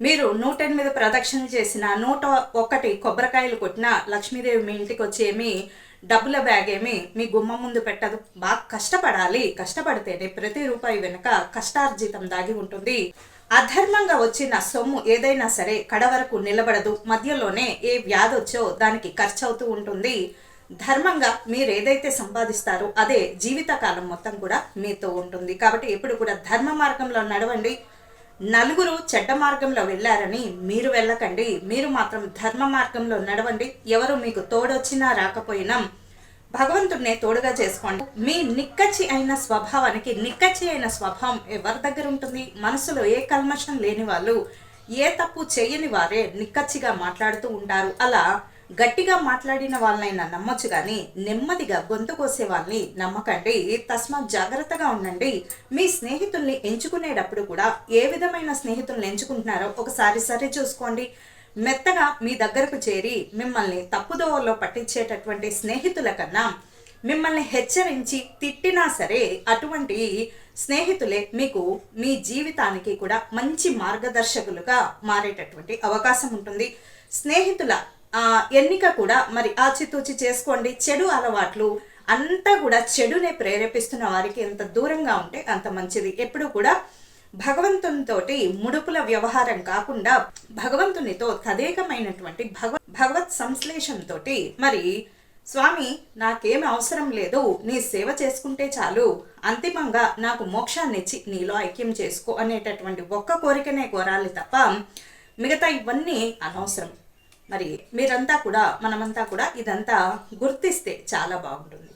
మీరు నూట ఎనిమిది ప్రదక్షిణలు చేసిన నూట ఒకటి కొబ్బరికాయలు కొట్టిన లక్ష్మీదేవి మీ ఇంటికి వచ్చేమి డబ్బుల బ్యాగ్ ఏమి మీ గుమ్మం ముందు పెట్టదు. బాగా కష్టపడాలి. కష్టపడితేనే ప్రతి రూపాయి వెనుక కష్టార్జితం దాగి ఉంటుంది. అధర్మంగా వచ్చిన సొమ్ము ఏదైనా సరే కడ వరకు నిలబడదు. మధ్యలోనే ఏ వ్యాధి వచ్చో దానికి ఖర్చు అవుతూ ఉంటుంది. ధర్మంగా మీరు ఏదైతే సంపాదిస్తారో అదే జీవితకాలం మొత్తం కూడా మీతో ఉంటుంది. కాబట్టి ఎప్పుడు కూడా ధర్మ మార్గంలో నడవండి. నలుగురు చెడ్డ మార్గంలో వెళ్ళారని మీరు వెళ్ళకండి. మీరు మాత్రం ధర్మ మార్గంలో నడవండి. ఎవరు మీకు తోడొచ్చినా రాకపోయినా భగవంతుడినే తోడుగా చేసుకోండి. మీ నిక్కచ్చి అయిన స్వభావానికి నిక్కచ్చి అయిన స్వభావం ఎవరి దగ్గర ఉంటుంది? మనసులో ఏ కల్మషం లేని వాళ్ళు ఏ తప్పు చేయని వారే నిక్కచ్చిగా మాట్లాడుతూ ఉంటారు. అలా గట్టిగా మాట్లాడిన వాళ్ళనైనా నమ్మొచ్చు కానీ నెమ్మదిగా గొంతు కోసే వాళ్ళని నమ్మకండి. తస్మాత్ జాగ్రత్తగా ఉండండి. మీ స్నేహితుల్ని ఎంచుకునేటప్పుడు కూడా ఏ విధమైన స్నేహితుల్ని ఎంచుకుంటున్నారో ఒకసారి సరి చూసుకోండి. మెత్తగా మీ దగ్గరకు చేరి మిమ్మల్ని తప్పుదోవల్లో పట్టించేటటువంటి స్నేహితుల కన్నా మిమ్మల్ని హెచ్చరించి తిట్టినా సరే అటువంటి స్నేహితులే మీకు మీ జీవితానికి కూడా మంచి మార్గదర్శకులుగా మారేటటువంటి అవకాశం ఉంటుంది. స్నేహితుల ఎన్నిక కూడా మరి ఆచితూచి చేసుకోండి. చెడు అలవాట్లు అంతా కూడా చెడునే ప్రేరేపిస్తున్న వారికి ఎంత దూరంగా ఉంటే అంత మంచిది. ఎప్పుడు కూడా భగవంతునితోటి ముడుపుల వ్యవహారం కాకుండా భగవంతునితో తదేకమైనటువంటి భగవ భగవత్ సంశ్లేషంతో మరి స్వామి నాకేం అవసరం లేదు. నీ సేవ చేసుకుంటే చాలు. అంతిమంగా నాకు మోక్షాన్ని ఇచ్చి నీలో ఐక్యం చేసుకో అనేటటువంటి ఒక్క కోరికనే కోరాలి తప్ప మిగతా ఇవన్నీ అనవసరం. మరి మీరంతా కూడా మనమంతా కూడా ఇదంతా గుర్తిస్తే చాలా బాగుంటుంది.